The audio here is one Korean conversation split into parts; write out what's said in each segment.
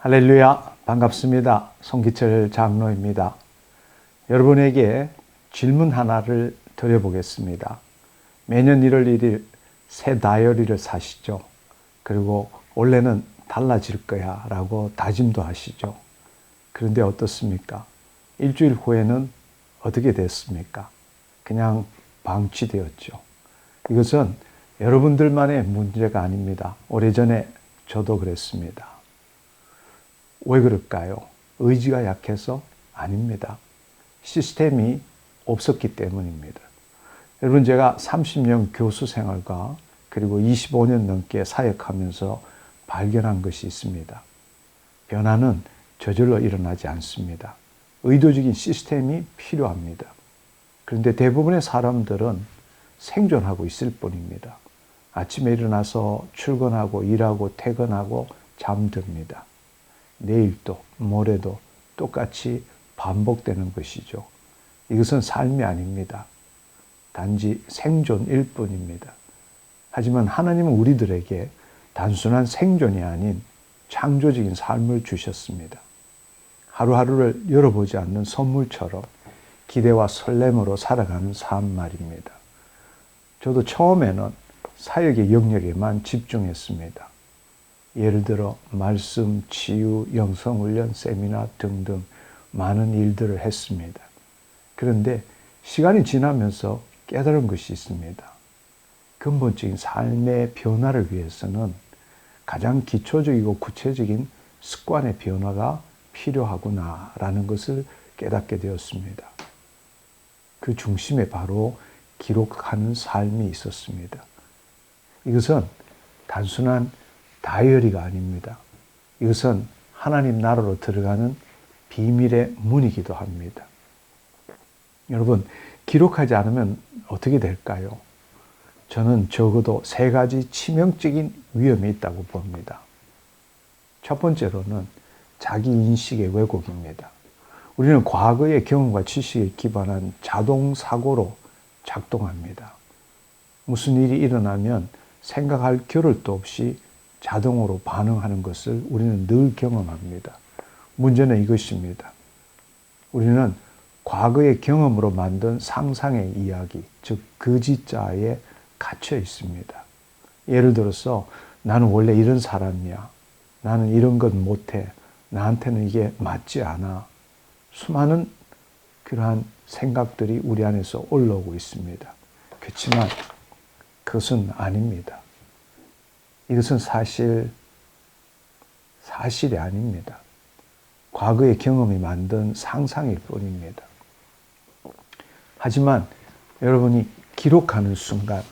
할렐루야 반갑습니다. 송기철 장로입니다. 여러분에게 질문 하나를 드려보겠습니다. 매년 1월 1일 새 다이어리를 사시죠. 그리고 원래는 달라질 거야 라고 다짐도 하시죠. 그런데 어떻습니까? 일주일 후에는 어떻게 됐습니까? 그냥 방치되었죠. 이것은 여러분들만의 문제가 아닙니다. 오래전에 저도 그랬습니다. 왜 그럴까요? 의지가 약해서 아닙니다. 시스템이 없었기 때문입니다. 여러분 제가 30년 교수 생활과 그리고 25년 넘게 사역하면서 발견한 것이 있습니다. 변화는 저절로 일어나지 않습니다. 의도적인 시스템이 필요합니다. 그런데 대부분의 사람들은 생존하고 있을 뿐입니다. 아침에 일어나서 출근하고 일하고 퇴근하고 잠듭니다. 내일도 모레도 똑같이 반복되는 것이죠. 이것은 삶이 아닙니다. 단지 생존일 뿐입니다. 하지만 하나님은 우리들에게 단순한 생존이 아닌 창조적인 삶을 주셨습니다. 하루하루를 열어보지 않는 선물처럼 기대와 설렘으로 살아가는 삶 말입니다. 저도 처음에는 사역의 영역에만 집중했습니다. 예를 들어 말씀, 치유, 영성훈련, 세미나 등등 많은 일들을 했습니다. 그런데 시간이 지나면서 깨달은 것이 있습니다. 근본적인 삶의 변화를 위해서는 가장 기초적이고 구체적인 습관의 변화가 필요하구나라는 것을 깨닫게 되었습니다. 그 중심에 바로 기록하는 삶이 있었습니다. 이것은 단순한 다이어리가 아닙니다. 이것은 하나님 나라로 들어가는 비밀의 문이기도 합니다. 여러분, 기록하지 않으면 어떻게 될까요? 저는 적어도 세 가지 치명적인 위험이 있다고 봅니다. 첫 번째로는 자기 인식의 왜곡입니다. 우리는 과거의 경험과 지식에 기반한 자동 사고로 작동합니다. 무슨 일이 일어나면 생각할 겨를도 없이 자동으로 반응하는 것을 우리는 늘 경험합니다. 문제는 이것입니다. 우리는 과거의 경험으로 만든 상상의 이야기, 즉 거짓자에 갇혀 있습니다. 예를 들어서 나는 원래 이런 사람이야. 나는 이런 것 못해. 나한테는 이게 맞지 않아. 수많은 그러한 생각들이 우리 안에서 올라오고 있습니다. 그렇지만 그것은 아닙니다. 이것은 사실, 사실이 아닙니다. 과거의 경험이 만든 상상일 뿐입니다. 하지만 여러분이 기록하는 순간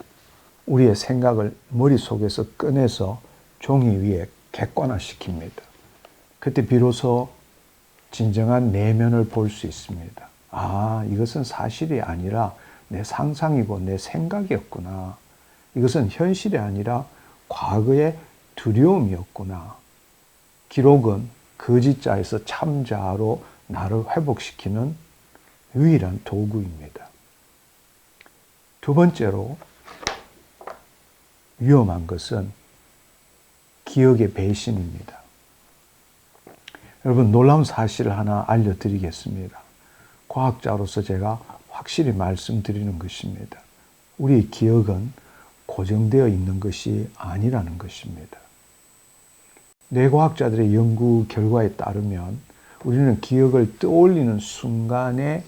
우리의 생각을 머릿속에서 꺼내서 종이 위에 객관화시킵니다. 그때 비로소 진정한 내면을 볼 수 있습니다. 아, 이것은 사실이 아니라 내 상상이고 내 생각이었구나. 이것은 현실이 아니라 과거의 두려움이었구나. 기록은 거짓자에서 참자로 나를 회복시키는 유일한 도구입니다. 두 번째로 위험한 것은 기억의 배신입니다. 여러분 놀라운 사실을 하나 알려드리겠습니다. 과학자로서 제가 확실히 말씀드리는 것입니다. 우리의 기억은 고정되어 있는 것이 아니라는 것입니다. 뇌과학자들의 연구 결과에 따르면 우리는 기억을 떠올리는 순간에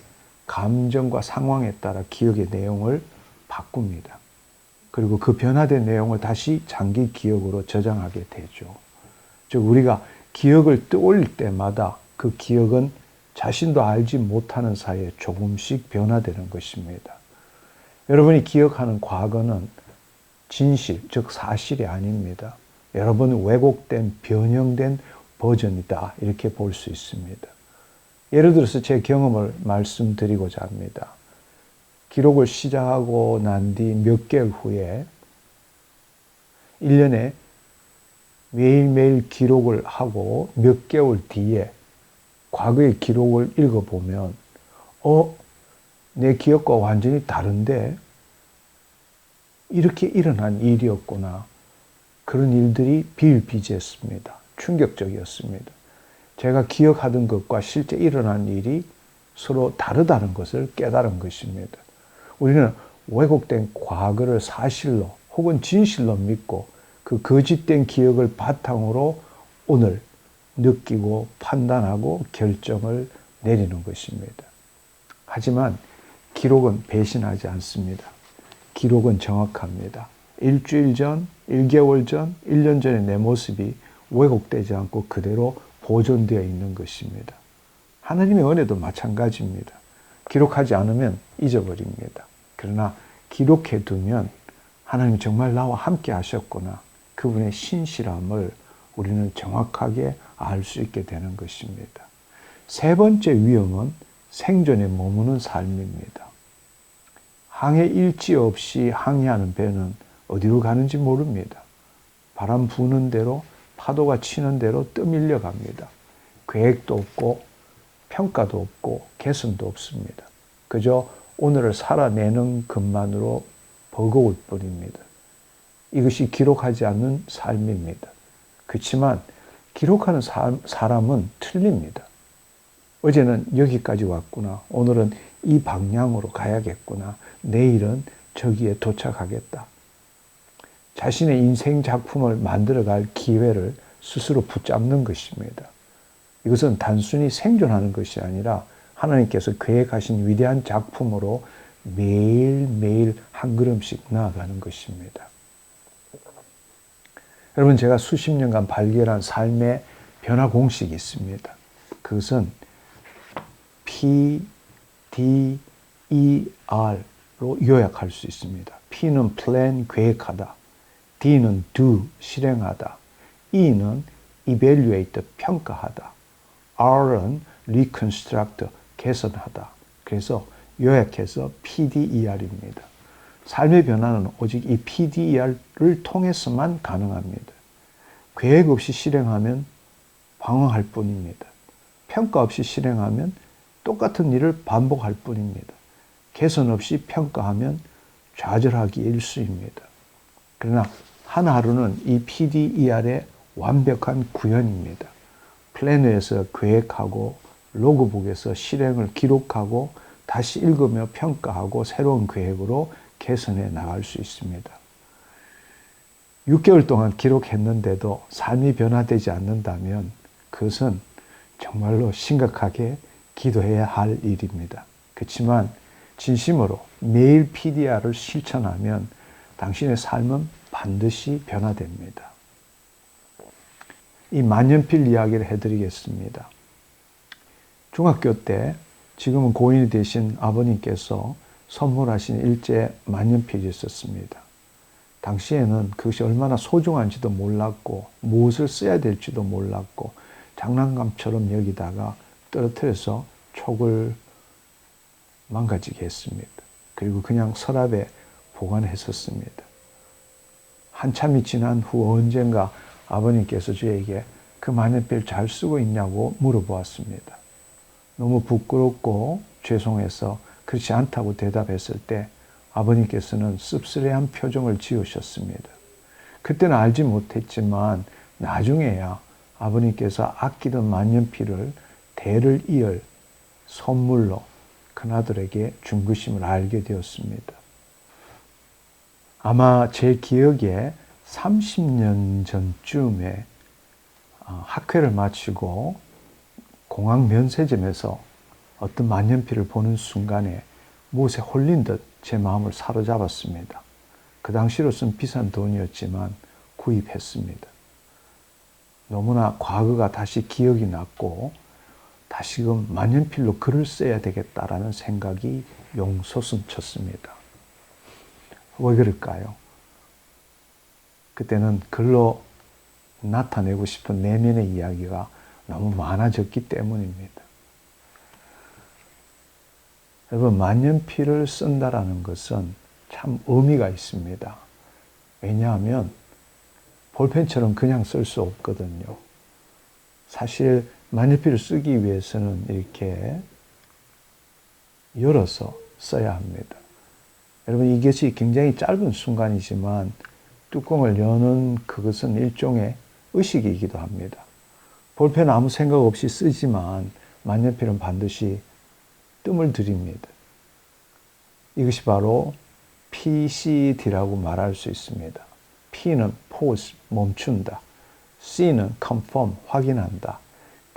감정과 상황에 따라 기억의 내용을 바꿉니다. 그리고 그 변화된 내용을 다시 장기 기억으로 저장하게 되죠. 즉, 우리가 기억을 떠올릴 때마다 그 기억은 자신도 알지 못하는 사이에 조금씩 변화되는 것입니다. 여러분이 기억하는 과거는 진실, 즉 사실이 아닙니다. 여러분 왜곡된, 변형된 버전이다. 이렇게 볼 수 있습니다. 예를 들어서 제 경험을 말씀드리고자 합니다. 기록을 시작하고 난 뒤 몇 개월 후에 1년에 매일매일 기록을 하고 몇 개월 뒤에 과거의 기록을 읽어보면, 어, 내 기억과 완전히 다른데, 이렇게 일어난 일이었구나. 그런 일들이 비일비재했습니다. 충격적이었습니다. 제가 기억하던 것과 실제 일어난 일이 서로 다르다는 것을 깨달은 것입니다. 우리는 왜곡된 과거를 사실로 혹은 진실로 믿고 그 거짓된 기억을 바탕으로 오늘 느끼고 판단하고 결정을 내리는 것입니다. 하지만 기록은 배신하지 않습니다. 기록은 정확합니다. 일주일 전, 1개월 전, 1년 전의 내 모습이 왜곡되지 않고 그대로 보존되어 있는 것입니다. 하나님의 은혜도 마찬가지입니다. 기록하지 않으면 잊어버립니다. 그러나 기록해 두면 하나님 정말 나와 함께 하셨구나. 그분의 신실함을 우리는 정확하게 알 수 있게 되는 것입니다. 세 번째 위험은 생존에 머무는 삶입니다. 항해 일지 없이 항해하는 배는 어디로 가는지 모릅니다. 바람 부는 대로 파도가 치는 대로 떠밀려 갑니다. 계획도 없고 평가도 없고 개선도 없습니다. 그저 오늘을 살아내는 것만으로 버거울 뿐입니다. 이것이 기록하지 않는 삶입니다. 그렇지만 기록하는 사람은 틀립니다. 어제는 여기까지 왔구나. 오늘은 이 방향으로 가야겠구나. 내일은 저기에 도착하겠다. 자신의 인생 작품을 만들어갈 기회를 스스로 붙잡는 것입니다. 이것은 단순히 생존하는 것이 아니라 하나님께서 계획하신 위대한 작품으로 매일매일 한 걸음씩 나아가는 것입니다. 여러분, 제가 수십 년간 발견한 삶의 변화 공식이 있습니다. 그것은 P, D, E, R로 요약할 수 있습니다. P는 plan, 계획하다. D는 do, 실행하다. E는 evaluate, 평가하다. R은 reconstruct, 개선하다. 그래서 요약해서 PDER입니다. 삶의 변화는 오직 이 PDER을 통해서만 가능합니다. 계획 없이 실행하면 방황할 뿐입니다. 평가 없이 실행하면 똑같은 일을 반복할 뿐입니다. 개선 없이 평가하면 좌절하기 일수입니다. 그러나 하나하루는 이 PDER의 완벽한 구현입니다. 플래너에서 계획하고 로그북에서 실행을 기록하고 다시 읽으며 평가하고 새로운 계획으로 개선해 나갈 수 있습니다. 6개월 동안 기록했는데도 삶이 변화되지 않는다면 그것은 정말로 심각하게 기도해야 할 일입니다. 그렇지만 진심으로 매일 PDR을 실천하면 당신의 삶은 반드시 변화됩니다. 이 만년필 이야기를 해드리겠습니다. 중학교 때 지금은 고인이 되신 아버님께서 선물하신 일제 만년필이 있었습니다. 당시에는 그것이 얼마나 소중한지도 몰랐고 무엇을 써야 될지도 몰랐고 장난감처럼 여기다가 떨어뜨려서 촉을 망가지게 했습니다. 그리고 그냥 서랍에 보관했었습니다. 한참이 지난 후 언젠가 아버님께서 저에게 그 만년필 잘 쓰고 있냐고 물어보았습니다. 너무 부끄럽고 죄송해서 그렇지 않다고 대답했을 때 아버님께서는 씁쓸해한 표정을 지으셨습니다. 그때는 알지 못했지만 나중에야 아버님께서 아끼던 만년필을 대를 이을 선물로 큰아들에게 준 것임을 알게 되었습니다. 아마 제 기억에 30년 전쯤에 어, 학회를 마치고 공항 면세점에서 어떤 만년필을 보는 순간에 무엇에 홀린 듯 제 마음을 사로잡았습니다. 그 당시로서는 비싼 돈이었지만 구입했습니다. 너무나 과거가 다시 기억이 났고 다시금 만년필로 글을 써야 되겠다라는 생각이 용솟음쳤습니다. 왜 그럴까요? 그때는 글로 나타내고 싶은 내면의 이야기가 너무 많아졌기 때문입니다. 여러분, 만년필을 쓴다라는 것은 참 의미가 있습니다. 왜냐하면 볼펜처럼 그냥 쓸 수 없거든요. 사실 만년필을 쓰기 위해서는 이렇게 열어서 써야 합니다. 여러분, 이것이 굉장히 짧은 순간이지만 뚜껑을 여는 그것은 일종의 의식이기도 합니다. 볼펜 아무 생각 없이 쓰지만 만년필은 반드시 뜸을 들입니다. 이것이 바로 PCD라고 말할 수 있습니다. P는 pause, 멈춘다. C는 confirm, 확인한다.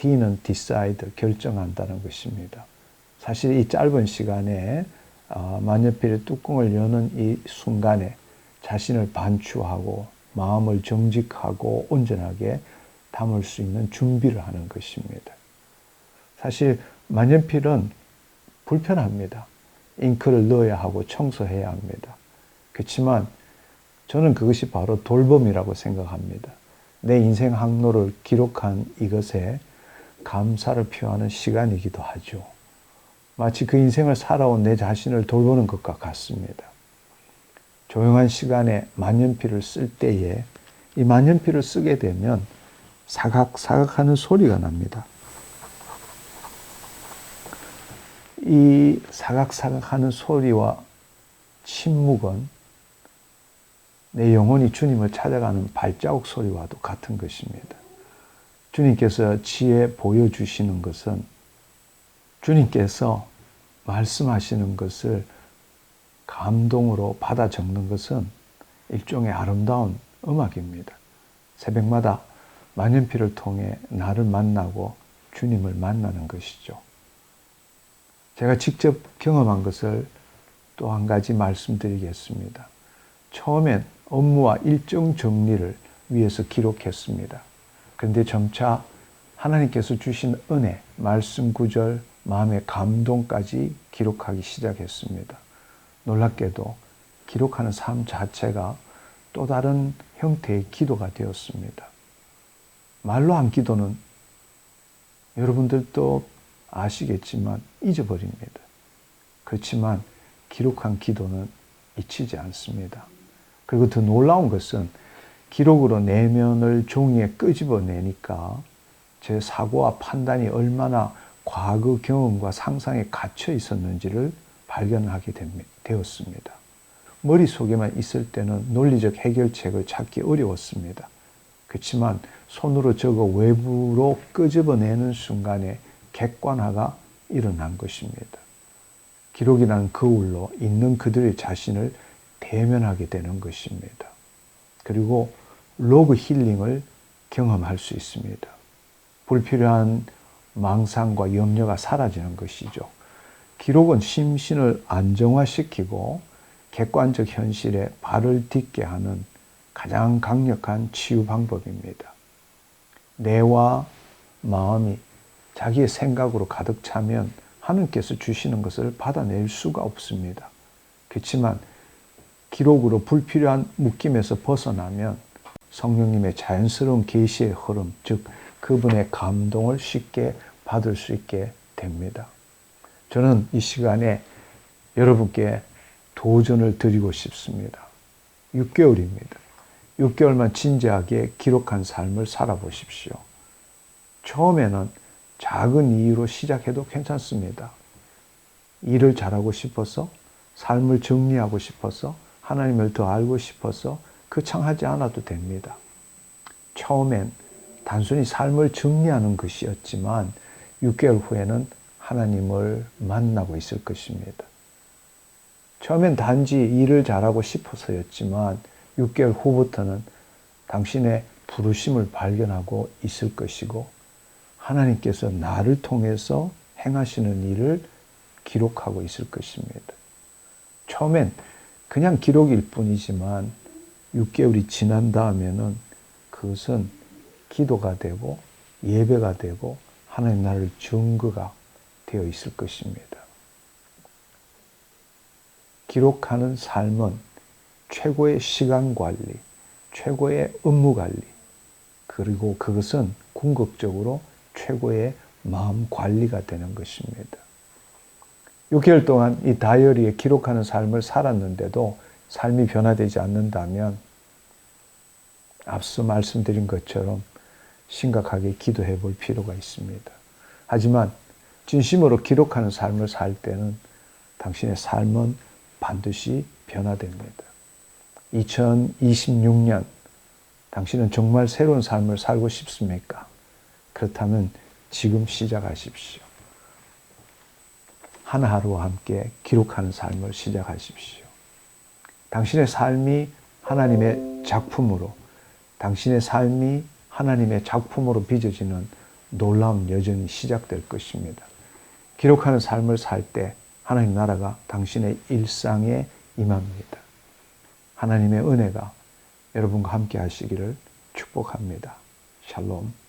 D는 decide, 결정한다는 것입니다. 사실 이 짧은 시간에 어, 만년필의 뚜껑을 여는 이 순간에 자신을 반추하고 마음을 정직하고 온전하게 담을 수 있는 준비를 하는 것입니다. 사실 만년필은 불편합니다. 잉크를 넣어야 하고 청소해야 합니다. 그렇지만 저는 그것이 바로 돌봄이라고 생각합니다. 내 인생 항로를 기록한 이것에 감사를 표하는 시간이기도 하죠. 마치 그 인생을 살아온 내 자신을 돌보는 것과 같습니다. 조용한 시간에 만년필을 쓸 때에 이 만년필을 쓰게 되면 사각사각 하는 소리가 납니다. 이 사각사각 하는 소리와 침묵은 내 영혼이 주님을 찾아가는 발자국 소리와도 같은 것입니다. 주님께서 지혜 보여주시는 것은 주님께서 말씀하시는 것을 감동으로 받아 적는 것은 일종의 아름다운 음악입니다. 새벽마다 만년필을 통해 나를 만나고 주님을 만나는 것이죠. 제가 직접 경험한 것을 또 한 가지 말씀드리겠습니다. 처음엔 업무와 일정 정리를 위해서 기록했습니다. 그런데 점차 하나님께서 주신 은혜, 말씀 구절, 마음의 감동까지 기록하기 시작했습니다. 놀랍게도 기록하는 삶 자체가 또 다른 형태의 기도가 되었습니다. 말로 한 기도는 여러분들도 아시겠지만 잊어버립니다. 그렇지만 기록한 기도는 잊히지 않습니다. 그리고 더 놀라운 것은 기록으로 내면을 종이에 끄집어내니까 제 사고와 판단이 얼마나 과거 경험과 상상에 갇혀 있었는지를 발견하게 되었습니다. 머릿속에만 있을 때는 논리적 해결책을 찾기 어려웠습니다. 그렇지만 손으로 적어 외부로 끄집어내는 순간에 객관화가 일어난 것입니다. 기록이라는 거울로 있는 그들의 자신을 대면하게 되는 것입니다. 그리고 로그 힐링을 경험할 수 있습니다. 불필요한 망상과 염려가 사라지는 것이죠. 기록은 심신을 안정화시키고 객관적 현실에 발을 딛게 하는 가장 강력한 치유 방법입니다. 뇌와 마음이 자기의 생각으로 가득 차면 하나님께서 주시는 것을 받아낼 수가 없습니다. 그렇지만 기록으로 불필요한 묶임에서 벗어나면 성령님의 자연스러운 계시의 흐름, 즉 그분의 감동을 쉽게 받을 수 있게 됩니다. 저는 이 시간에 여러분께 도전을 드리고 싶습니다. 6개월입니다. 6개월만 진지하게 기록한 삶을 살아보십시오. 처음에는 작은 이유로 시작해도 괜찮습니다. 일을 잘하고 싶어서, 삶을 정리하고 싶어서, 하나님을 더 알고 싶어서 그창하지 않아도 됩니다. 처음엔 단순히 삶을 정리하는 것이었지만 6개월 후에는 하나님을 만나고 있을 것입니다. 처음엔 단지 일을 잘하고 싶어서였지만 6개월 후부터는 당신의 부르심을 발견하고 있을 것이고 하나님께서 나를 통해서 행하시는 일을 기록하고 있을 것입니다. 처음엔 그냥 기록일 뿐이지만 6개월이 지난 다음에는 그것은 기도가 되고 예배가 되고 하나님 나를 증거가 되어 있을 것입니다. 기록하는 삶은 최고의 시간 관리, 최고의 업무 관리, 그리고 그것은 궁극적으로 최고의 마음 관리가 되는 것입니다. 6개월 동안 이 다이어리에 기록하는 삶을 살았는데도 삶이 변화되지 않는다면 앞서 말씀드린 것처럼 심각하게 기도해 볼 필요가 있습니다. 하지만 진심으로 기록하는 삶을 살 때는 당신의 삶은 반드시 변화됩니다. 2026년 당신은 정말 새로운 삶을 살고 싶습니까? 그렇다면 지금 시작하십시오. 하나하루와 함께 기록하는 삶을 시작하십시오. 당신의 삶이 하나님의 작품으로, 당신의 삶이 하나님의 작품으로 빚어지는 놀라운 여정이 시작될 것입니다. 기록하는 삶을 살 때 하나님 나라가 당신의 일상에 임합니다. 하나님의 은혜가 여러분과 함께 하시기를 축복합니다. 샬롬.